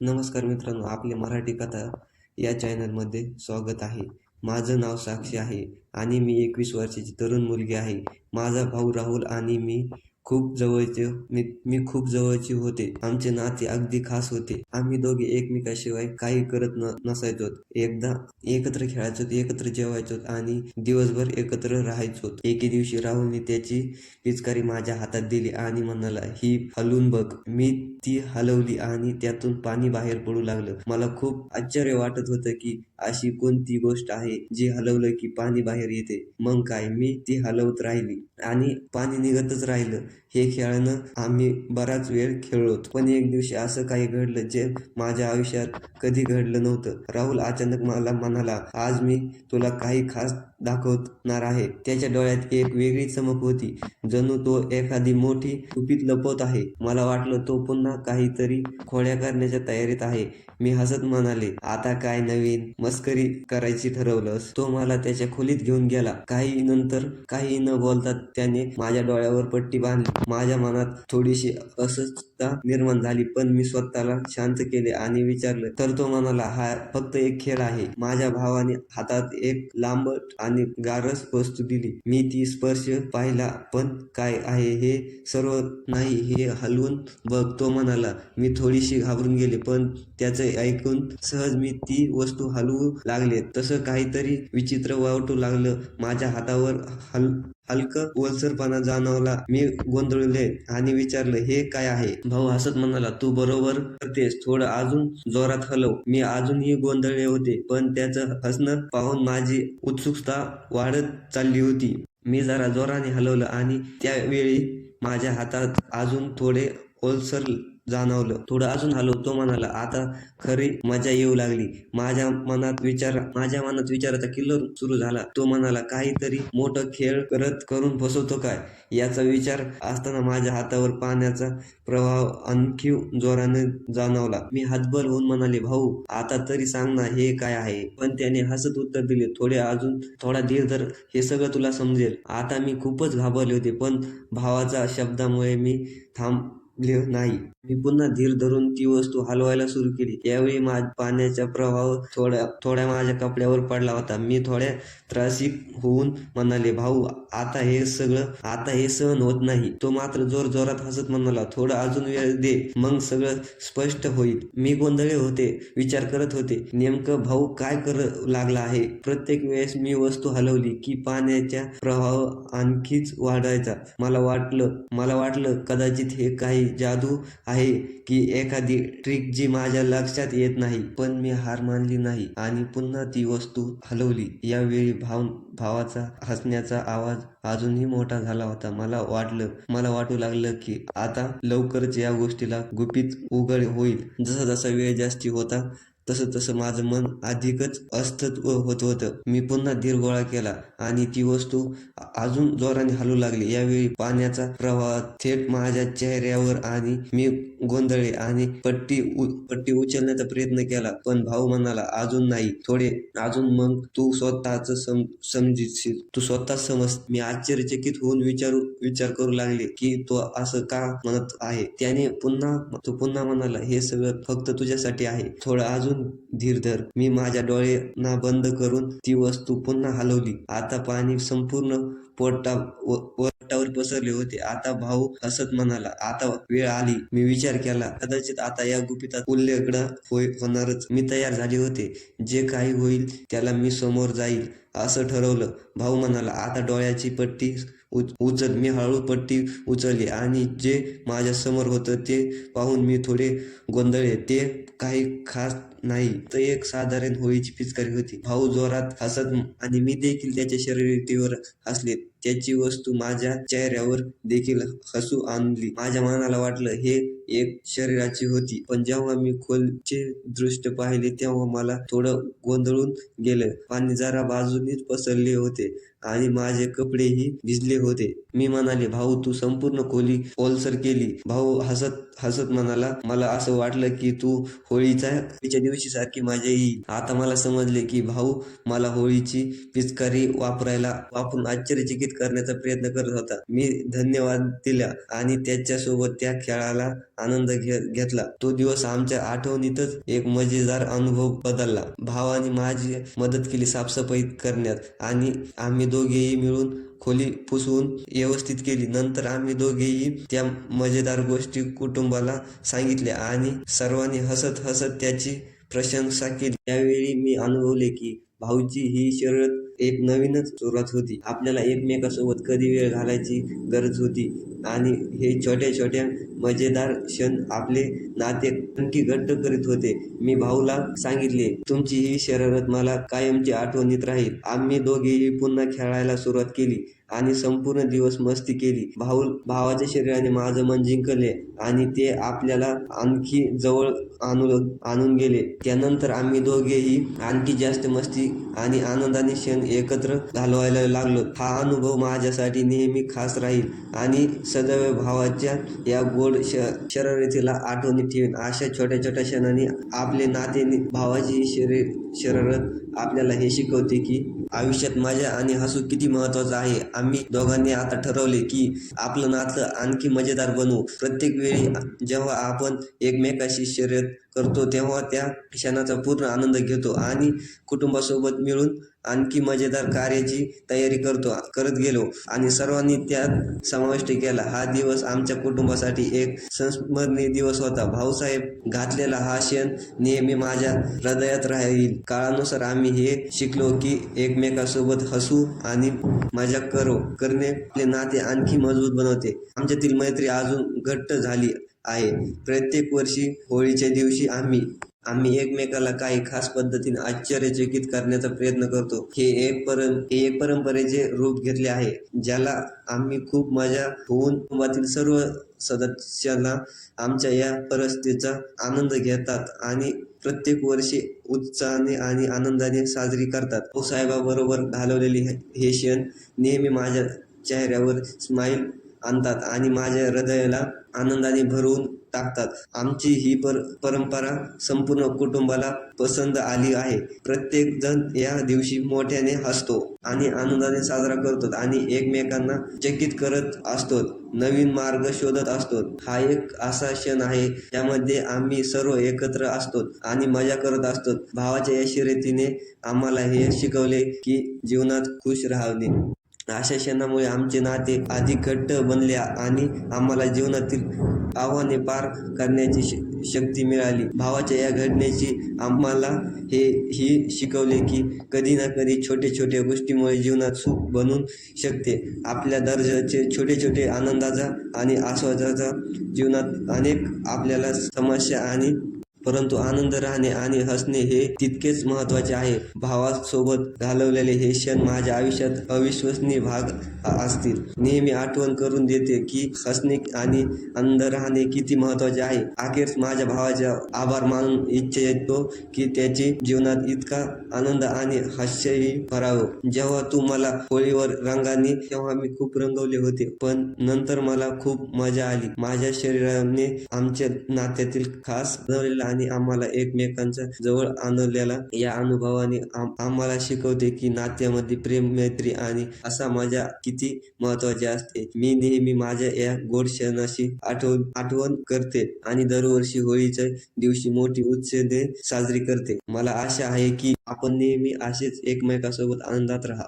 नमस्कार मित्रांनो आपले मराठी कथा या चॅनलमध्ये स्वागत आहे. माझं नाव साक्षी आहे आणि मी एकवीस वर्षाची तरुण मुलगी आहे. माझा भाऊ राहुल आणि मी खूप जवळचे मी मी खूप जवळचे होते. आमचे नाते अगदी खास होते. आम्ही दोघे एकमेकाशिवाय काही करत न नसायचो एकदा एकत्र खेळायचो एकत्र जेवायचो आणि दिवसभर एकत्र राहायचो एके दिवशी राहुलने त्याची पिचकारी माझ्या हातात दिली आणि म्हणाला ही हलवून बघ. मी ती हलवली आणि त्यातून पाणी बाहेर पडू लागलं. मला खूप आश्चर्य वाटत होतं की अशी कोणती गोष्ट आहे जी हलवलं की पाणी बाहेर येते. मग काय मी ती हलवत राहिली आणि पाणी निघतच राहिलं. हे खेळणं आम्ही बराच वेळ खेळलो पण एक दिवशी असं काही घडलं जे माझ्या आयुष्यात कधी घडलं नव्हतं. राहुल अचानक मला म्हणाला आज मी तुला काही खास दाखवणार आहे. त्याच्या डोळ्यात एक वेगळी चमक होती. जणू तो एखादी मोठी गुपित लपवत आहे. मला वाटलं तो पुन्हा काहीतरी खोड्या करण्याच्या तयारीत आहे. मी हसत म्हणाले आता काय नवीन मस्करी करायची ठरवलंस? तो मला त्याच्या खोलीत घेऊन गेला. काही नंतर काही न बोलता त्याने माझ्या डोळ्यावर पट्टी बांधली. माझ्या मनात थोडीशी अस्वस्थता निर्माण झाली पण मी स्वतःला शांत केले आणि विचारलं तर तो म्हणाला हा फक्त एक खेळ आहे. माझ्या भावाने हातात एक लांबट आणि गारस वस्तू दिली. मी ती स्पर्श पाहिला पण काय आहे हे सर्व नाही हे हलवून बघ. तो म्हणाला मी थोडीशी घाबरून गेले पण त्याचं ऐकून सहज मी ती वस्तू हलवू लागले. तसं काहीतरी विचित्र वाटू लागलं. माझ्या हातावर हल हलकं ओलसरपणा जाणवला. मी गोंधळले आणि विचारलं हे काय आहे? भाऊ हसत म्हणाला तू बरोबर करतेस. थोडं अजून जोरात हलव. मी अजूनही गोंधळले होते पण त्याचं हसणं पाहून माझी उत्सुकता वाढत चालली होती. मी जरा जोराने हलवलं आणि त्यावेळी माझ्या हातात अजून थोडे ओलसर जाणवलं. थोडं अजून हलो तो म्हणाला आता खरी मजा येऊ लागली. माझ्या मनात विचार माझ्या मनात विचाराचा किल्लर सुरू झाला. तो म्हणाला काहीतरी मोठं खेळ करत करून फसवतो काय? याचा विचार असताना माझ्या हातावर पाण्याचा प्रवाह आणखी जोराने जाणवला. मी हातबल होऊन म्हणाले भाऊ आता तरी सांग ना हे काय आहे? पण त्याने हसत उत्तर दिले थोडे अजून थोडा धीर धर हे सगळं तुला समजेल. आता मी खूपच घाबरले होते पण भावाच्या शब्दामुळे मी थांब नाही. मी पुन्हा धीर धरून ती वस्तू हलवायला सुरू केली. यावेळी माझ पाण्याचा प्रभाव थोड्या थोड्या माझ्या कपड्यावर पडला होता. मी थोड्या त्रासिक होऊन म्हणाले भाऊ आता हे सगळं आता हे सहन होत नाही. तो मात्र जोर जोरात हसत म्हणाला थोडं अजून वेळ दे मग सगळं स्पष्ट होईल. मी गोंधळे होते विचार करत होते. नेमकं भाऊ काय कर लागला आहे? प्रत्येक वेळेस मी वस्तू हलवली की पाण्याचा प्रभाव आणखीच वाढायचा. मला वाटलं मला वाटलं कदाचित हे काही जादू आहे की एखादी ट्रिक जी माझ्या लक्षात येत नाही पण मी हार मानली नाही आणि पुन्हा ती वस्तू हलवली. यावेळी भाव भावाचा हसण्याचा आवाज अजूनही मोठा झाला होता. मला वाटलं मला वाटू लागलं की आता लवकरच या गोष्टीला गुपित उघड होईल. जसा जसा वेळ जास्ती होता तसं तसं माझं मन अधिकच अस्तित्व होत होतं. मी पुन्हा धीर गोळा केला आणि ती वस्तू अजून जोराने हलू लागली. यावेळी पाण्याचा प्रवाह थेट माझ्या चेहऱ्यावर आणि मी गोंधळे आणि पट्टी पट्टी उचलण्याचा प्रयत्न केला. पण भाऊ म्हणाला अजून नाही. थोडे अजून मग तू स्वतःच सम समजीशील. तू स्वतः समज. मी आश्चर्यचकित होऊन विचारू विचार करू लागले की तो असं का म्हणत आहे? त्याने पुन्हा तो पुन्हा म्हणाला हे सगळं फक्त तुझ्यासाठी आहे. थोडं अजून धीर धर. मी माझ्या डोळ्यांना बंद करून ती वस्तू पुन्हा हलवली. आता पाणी संपूर्ण पोटा पोटावर पसरले होते. आता भाऊ हसत म्हणाला आता वेळ आली. मी विचार केला कदाचित आता या गुपितात उल्लेखड होय होणारच. मी तयार झाले होते. जे काही होईल त्याला मी समोर जाईल. असं ठरवलं. भाऊ म्हणाला आता डोळ्याची पट्टी उचल. मी हळू पट्टी उचलली आणि जे माझ्यासमोर होतं ते पाहून मी थोडे गोंधळले. ते काही खास नाही तर एक साधारण होळीची पिचकारी होती. भाऊ जोरात हसत आणि मी देखील त्याच्या शरीरावर हसले. त्याची वस्तू माझ्या चेहऱ्यावर देखील हसू आणली. माझ्या मनाला वाटलं हे एक शरीराची होती. पण जेव्हा मी खोलचे दृष्ट पाहिले तेव्हा मला थोडं गोंधळून गेलं पाणी जरा बाजूनीच पसरले होते. आणि माझे कपडेही भिजले होते. मी म्हणाले भाऊ तू संपूर्ण खोली ओलसर केली. भाऊ हसत हसत म्हणाला मला असं वाटलं की तू होळीच्या होळीच्या दिवशी सारखी मजा येईल आता मला समजले की भाऊ मला होळीची पिचकारी वापरायला वापरून आश्चर्यचकित करण्याचा प्रयत्न करत होता. मी धन्यवाद दिला आणि त्याच्यासोबत त्या खेळाला आनंद घे घेतला. तो दिवस आमच्या आठवणीतच एक मजेदार अनुभव बदलला. भावाने माझी मदत केली साफसफाई करण्यात आणि आम्ही दोघेही मिळून खोली पुसवून व्यवस्थित केली. नंतर आम्ही दोघेही त्या मजेदार गोष्टी कुटुंबाला सांगितल्या आणि सर्वांनी हसत हसत त्याची प्रशंसा केली. त्यावेळी मी अनुभवले की भाऊची ही शर्यत एक नवीनच सुरुवात होती. आपल्याला एकमेकासोबत कधी वेळ घालायची गरज होती आणि हे छोट्या छोट्या मजेदार क्षण आपले नाते आणखी घट्ट करीत होते. मी भाऊला सांगितले तुमची ही शरारत मला कायमची आठवणीत राहील. आम्ही दोघेही पुन्हा खेळायला सुरुवात केली आणि संपूर्ण दिवस मस्ती केली. भाऊ भावाच्या शरीराने माझं मन जिंकले आणि ते आपल्याला आणखी जवळ आणून आणून गेले. त्यानंतर आम्ही दोघेही आणखी जास्त मस्ती आणि आनंदाने क्षण एकत्र घालवायला लागलो. हा अनुभव माझ्यासाठी नेहमी खास राहील आणि सदैव भावाच्या या गोड श आठवणी ठेवीन. अशा छोट्या छोट्या क्षणांनी आपले नाते भावाची शरीर शररत आपल्याला हे शिकवते की आयुष्यात मजा आणि हसू किती महत्वाचं आहे. आम्ही दोघांनी आता ठरवले की आपलं नातं आणखी मजेदार बनवू. प्रत्येक वेळी जेव्हा आपण एकमेकाशी शर्यत करतो तेव्हा त्या क्षणाचा पूर्ण आनंद घेतो आणि कुटुंबासोबत मिळून आणखी मजेदार कार्याची तयारी करतो करत गेलो. आणि सर्वांनी त्यात समाविष्ट केला. हा दिवस आमच्या कुटुंबासाठी एक संस्मरणीय दिवस होता. भाऊसाहेब घातलेला हा क्षण नेहमी माझ्या हृदयात राहील. काळानुसार आम्ही हे शिकलो की एकमेकासोबत हसू आणि मजा करो. करणे आपले नाते आणखी मजबूत बनवते. आमच्यातील मैत्री अजून घट्ट झाली. आहे. प्रत्येक वर्षी होळीच्या दिवशी आम्ही आम्ही एकमेकाला काही खास पद्धतीने आश्चर्यचकित करण्याचा प्रयत्न करतो. हे एक परं हे एक परंपरेचे रूप घेतले आहे ज्याला आम्ही खूप मजा होऊन कुटुंबातील सर्व सदस्यांना आमच्या या परिस्थितीचा आनंद घेतात आणि प्रत्येक वर्षी उत्साहाने आणि आनंदाने साजरी करतात. साहेबाबरोबर घालवलेली हे हे क्षण नेहमी माझ्या चेहऱ्यावर स्माईल आणतात आणि माझ्या हृदयाला आनंदाने भरवून टाकतात. आमची ही पर परंपरा संपूर्ण कुटुंबाला पसंत आली आहे. प्रत्येक जण या दिवशी मोठ्याने हसतो आणि आनंदाने साजरा करतो आणि एकमेकांना चकित करत असतो. नवीन मार्ग शोधत असतो. हा एक असा क्षण आहे त्यामध्ये आम्ही सर्व एकत्र असतो आणि मजा करत असतो. भावाच्या या शर्यतीने आम्हाला हे शिकवले की जीवनात खुश राहावे अशा क्षणामुळे आमचे नाते अधिक घट्ट बनले आणि आम्हाला जीवनातील आव्हाने पार करण्याची श शक्ती मिळाली. भावाच्या या घटनेची आम्हाला हे ही शिकवले की कधी ना कधी छोटे छोट्या गोष्टीमुळे जीवनात सुख बनून शकते. आपल्या दर्जाचे छोटे छोटे आनंदाचा आणि आस्वादाचा जीवनात अनेक आपल्याला समस्या आणि परंतु आनंद राहणे आणि हसणे हे तितकेच महत्त्वाचे आहे. भावासोबत घालवलेले हे क्षण माझ्या आयुष्यात अविश्वसनीय भाग असतील. नेहमी आठवण करून देते की हसणे आणि आनंद राहणे किती महत्त्वाचे आहे. अखेर माझ्या भावाचा आभार मानून इच्छा येतो की त्याची जीवनात इतका आनंद आणि हास्यही भरावं. जेव्हा तू मला होळीवर रंगाने तेव्हा मी खूप रंगवले होते पण नंतर मला खूप मजा आली. माझ्या शरीराने आमच्या नात्यातील खास आणि आम्हाला एकमेकांच्या जवळ आणलेला या अनुभवाने आम्हाला शिकवते की नात्यामध्ये प्रेम मैत्री आणि असा मजा किती महत्वाची असते. मी नेहमी माझ्या या गोड क्षणाशी आठवण आठवण करते आणि दरवर्षी होळीच्या दिवशी मोठी उत्साहाने साजरी करते. मला आशा आहे की आपण नेहमी असेच एकमेकासोबत आनंदात राहा.